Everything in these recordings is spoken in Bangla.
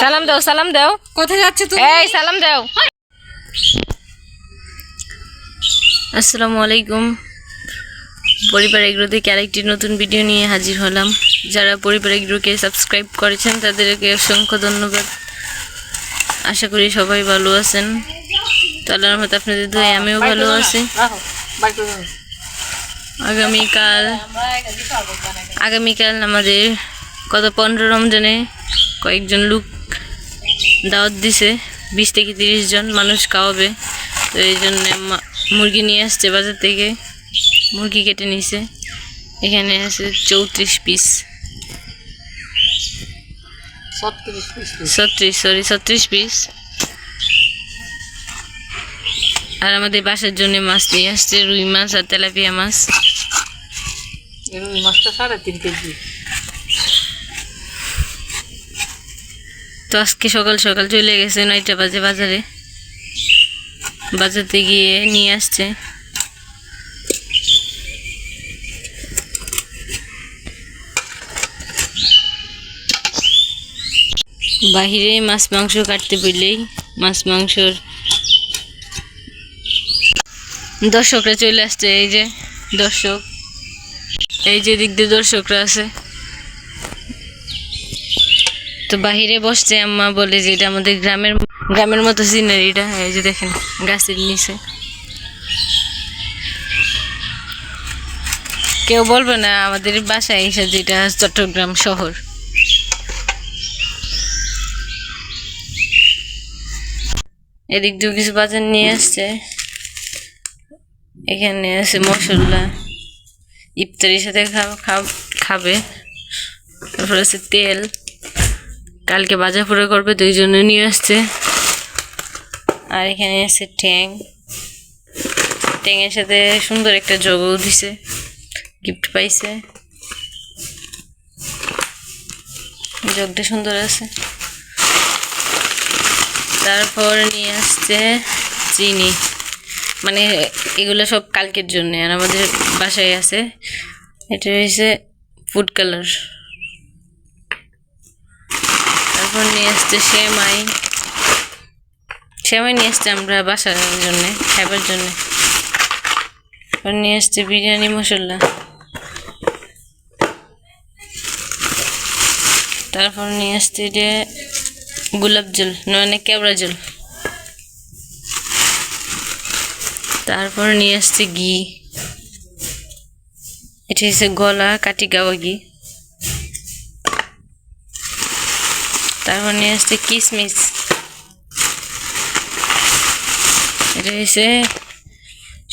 সালাম দাও। সালাম দাও কোথায় যাচ্ছে তুমি? এই সালাম দাও। আসসালামু আলাইকুম। পরিবার এগ্রো থেকে আরেকটি নতুন ভিডিও নিয়ে হাজির হলাম। যারা পরিবার এগ্রোকে সাবস্ক্রাইব করেছেন তাদেরকে অসংখ্য ধন্যবাদ। আশা করি সবাই ভালো আছেন। তাহলে রহমত আপনাদের দোয়া আমিও ভালো আছি। আগামীকাল আগামীকাল আমাদের গত পনেরো রমজানে কয়েকজন লোক দাওয়াত দিছে বিশ থেকে তিরিশ জন মানুষ খাওয়াবে। তো এই জন্য মুরগি নিয়ে আসছে বাজার থেকে মুরগি কেটে নিছে। এখানে আছে চৌত্রিশ পিস ছত্রিশ সরি ছত্রিশ পিস আর আমাদের বাসার জন্য মাছ নিয়ে আসছে রুই মাছ আর তেলাপিয়া মাছ। রুই মাছটা সাড়ে তিন কেজি। তো আজকে সকাল সকাল চলে গেছে, নয়টা বাজে বাজারে। বাজারতে গিয়ে নিয়ে আসছে। বাহিরে মাছ, মাংস কাটতে বললেই মাছ, মাংসর দর্শকরা চলে আসছে, এই যে দর্শক, এই যে দিক দিয়ে দর্শকরা আছে। তো বাহিরে বসছে আম্মা বলে যে এটা আমাদের গ্রামের গ্রামের মতো সিনারিটা এই যে দেখেন, গাছের নিচে। কেউ বলবে না, আমাদের বাসায় এসে যেটা চট্টগ্রাম শহর। এদিক দিয়ে কিছু বাজার নিয়ে আসছে। এখানে আছে মশলা, ইফতারির সাথে খাবে। তারপর আছে তেল। কালকে বাজার পুরো করবে, দুইজনে নিয়ে আসছে। আর এখানে আছে ট্যাং ট্যাংয়ের সাথে সুন্দর একটা জগও দিছে গিফট পাইছে। জগটা সুন্দর আছে। তারপর নিয়ে আসছে চিনি। মানে এগুলো সব কালকের জন্য, আর আমাদের বাসায় আছে। এটা হয়েছে ফুড কালার তারপর নিয়ে আসছে সেমাই। সেমাই নিয়ে আসছে আমরা বাসার জন্য, খাবার জন্য। নিয়ে আসছে বিরিয়ানি মশলা। তারপর নিয়ে আসছে যে গোলাপ জল মানে কেওড়া জল। তারপর নিয়ে আসছে ঘি। এটা হচ্ছে গলা কাটি গাওয়া ঘি। তারপর নিয়ে আসছে কিশমিশ এটা হচ্ছে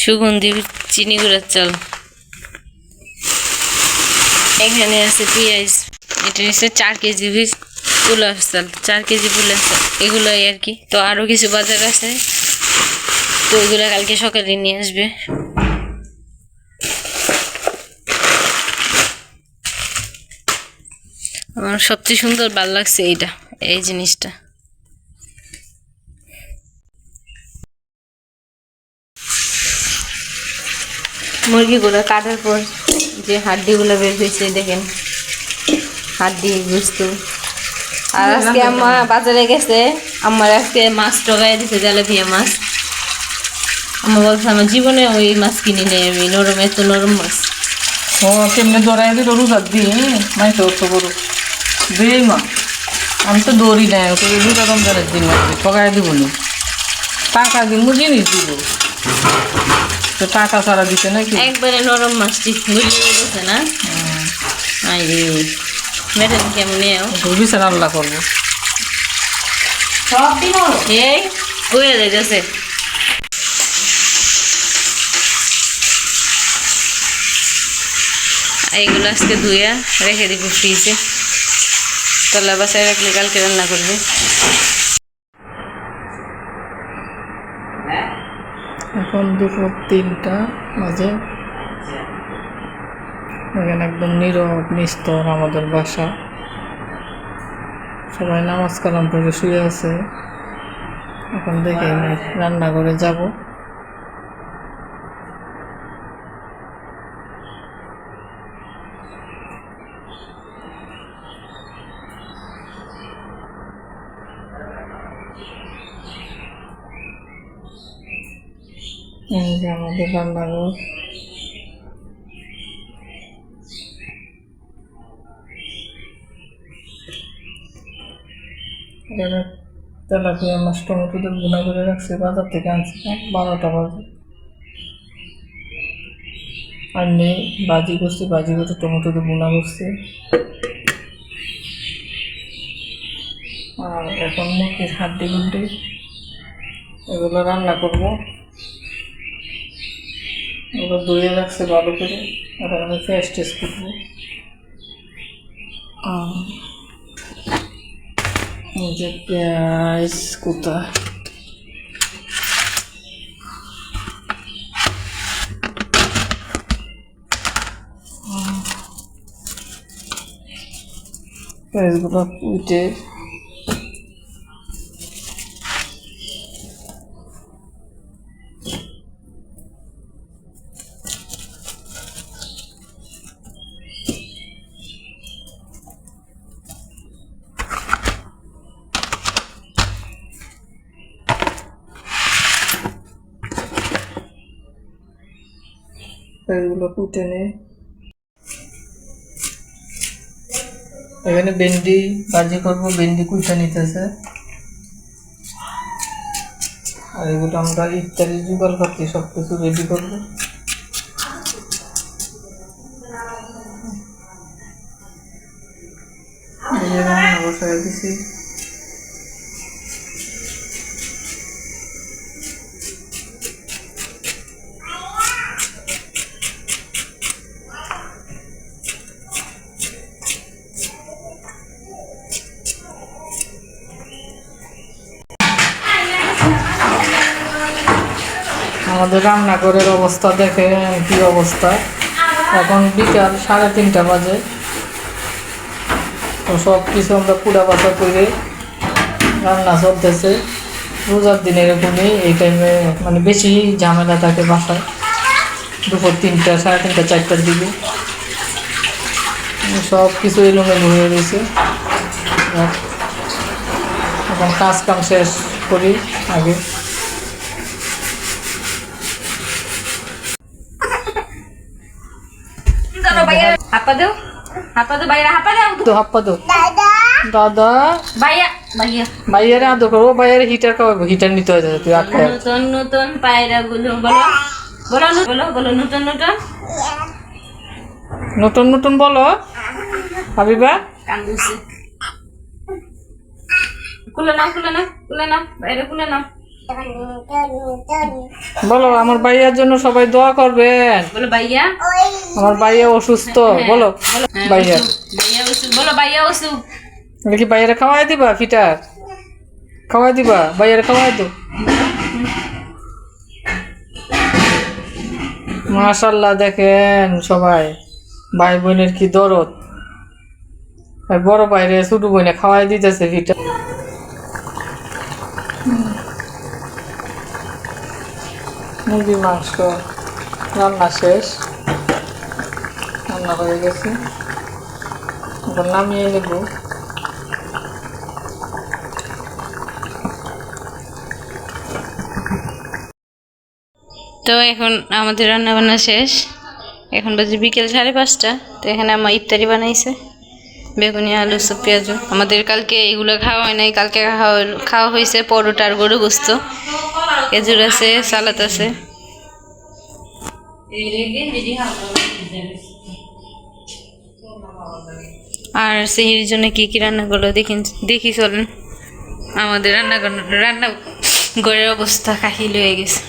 সুগন্ধি চিনি গুঁড়ার চাল এখানে আছে পেঁয়াজ এটা হচ্ছে চার কেজি পুলার চাল চার কেজি পুলার চাল এগুলোই আর কি তো আরও কিছু বাজার আছে তো ওইগুলো কালকে সকালে নিয়ে আসবে আমার সবচেয়ে সুন্দর ভালো লাগছে এইটা এই জিনিসটা। মুরগিগুলো কাটার পর যে হাড্ডিগুলো বের হয়েছে দেখেন। হাড্ডি বুঝতো আর আজকে আম্মা বাজারে গেছে। আমার আজকে মাছ টগাই দিছে জালেবিয়া মাছ। আমার বলছে আমার জীবনে ওই মাছ কিনি নেই আমি নরম এত নরম মাছ। ও কেমনে দৌড়াই দিল রোজার দিন মাই তো তো দিই মা আমি তো দৌড়ি নাই ওকে রোজা রমজানের দিন ঠগাই দিব নি। টাকা দিব জিনিস দিব? তো টাকা ছাড়া দিতে নাকি? একবারে নরম মাছ গুলিয়ে গেছে না? আই রে ম্যাডাম কেমন বিচার আল্লাহ করব। এই কয়ে যাইতেছে। এইগুলো আজকে ধুইয়া রেখে দিব ফ্রিজে। তলা বাসায় রাখলে কালকে রান্না করবে? এখন দুপুর তিনটা মাঝে এখানে একদম নীরব, নিস্তর আমাদের বাসা। সবাই নামাজ কালাম করে শুয়ে আছে। এখন দেখে আমি রান্নাঘরে যাব। এই যে আমাদের এখানে তেলাপিয়া মাছ টমেটো দিয়ে গুঁড়া করে রাখছে, বাজার থেকে আনছি বারোটা বাজে। আর নেই, বাজি করছি, বাজি করে টমেটো দিয়ে গুঁড়া করছে। আর এখন মুরগির হাড্ডি গুন্ডি এগুলো রান্না করব। এগুলো ধুয়ে রাখছে ভালো করে। আর আমি ফ্রেশ টেস্ট করব। এই যে পেঁয়াজ কুতা পেঁয়াজগুলো উঠে পেঁয়াজগুলো কুটে নে এখানে ভেন্ডি ভাজি করব ভেন্ডি কুইটা নিতেছে আর এগুলো আমরা ইত্যাদি জোগাড় করছি সব কিছু রেডি করব দিছি আমাদের রান্নাঘরের অবস্থা দেখে কি অবস্থা? এখন বিকাল সাড়ে তিনটা বাজে। তো সব কিছু আমরা পুরা বাসা করে রান্না চলতেছে। রোজার দিনে এরকমই, এই টাইমে মানে বেশি ঝামেলা থাকে বাসায়। দুপুর তিনটা, সাড়ে তিনটা, চারটার দিকে। সব কিছু এলোমেলো হয়ে রয়েছে। এখন কাজ কাম শেষ করি আগে। ভাইয়া দাও হাপা দাও ভাইয়া হাপা দাও তো হাপ্পা তো দাদা। ভাইয়া ভাইয়া। ভাইয়ারে আদর ভাইয়ারে হিটার খাওয়াবো। হিটার নিতে হয়ে যাবে তুই আটকায় নতুন নতুন পায়রা গুলো বলো বলো বলো বলো নতুন নতুন। নতুন নতুন বলো। হাবিবা। কুলে নাও কুলে নাও কুলে নাও। বাইরে কুলে নাও। বলো আমার ভাইয়ার জন্য সবাই দোয়া করবেন। বলো ভাইয়া। আমার ভাইয়া অসুস্থ বলো হ্যাঁ, ভাইয়া। ওসু। ভাইয়া বলো ভাইয়া বলে কি ভাইয়ারে খাওয়াই দিবা ফিটার? খাওয়াই দিবা ভাইয়ারে খাওয়াই দো। মাশাল্লাহ দেখেন সবাই ভাই বোনের কি দরদ। আর বড় বাইরে ছোট বোনে খাওয়াই দিতেছে ফিটার। মুরগির মাংস রান্না শেষ। রান্না হয়ে গেছে। এখন নামিয়ে নেব। তো এখন আমাদের রান্না বান্না শেষ। এখন বাজে বিকেল সাড়ে পাঁচটা। তো এখানে আমার ইফতারি বানাইছে, বেগুনি, আলু, সব পেঁয়াজ। আমাদের কালকে এগুলো খাওয়া হয় নাই। কালকে খাওয়া খাওয়া হয়েছে পরোটা আর গরু গোস্ত। খেজুর আছে, সালাদ আছে। আর সেহির জন্য কি কি রান্না করল দেখি দেখি চলেন। আমাদের রান্না রান্না ঘরের অবস্থা কাহিল হয়ে গেছে।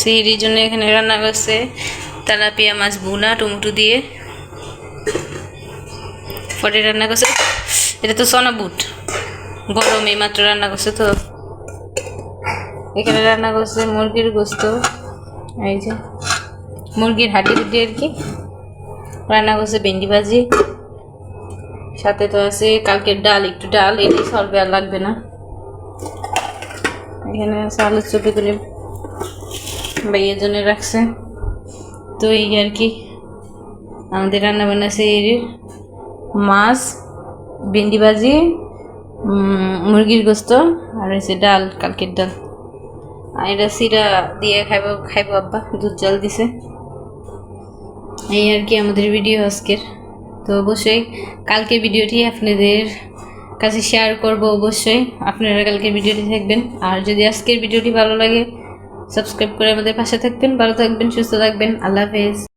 সেহির জন্য এখানে রান্না করছে তেলাপিয়া মাছ বুনা টমেটো দিয়ে। পরে রান্না করছে, এটা তো সোনা বুট। গরমে মাত্র রান্না করছে তো। এখানে রান্না করছে মুরগির গোস্ত, এই যে মুরগির হাড্ডি গুড্ডি আর কি। রান্না করছে ভেন্ডি ভাজি, সাথে তো আছে কালকের ডাল, একটু ডাল এটাই সলবে আর লাগবে না। এখানে আছে আলুর চপি করে ভাইয়ের জন্য রাখছে। তো এই আর কি, আমাদের রান্না বান্না মাছ, ভেন্ডি ভাজি মুরগির গোস্ত, আর হচ্ছে ডাল, কালকের ডাল। আর এটা সিরা দিয়ে খাইব খাইব আব্বা, দুধ জল দিছে। এই আর কি আমাদের ভিডিও আজকের। তো অবশ্যই কালকে ভিডিওটি আপনাদের কাছে শেয়ার করব অবশ্যই। আপনারা কালকে ভিডিওটি থাকবেন আর যদি আজকের ভিডিওটি ভালো লাগে সাবস্ক্রাইব করে আমাদের পাশে থাকবেন। ভালো থাকবেন, সুস্থ থাকবেন। আল্লাহ হাফেজ।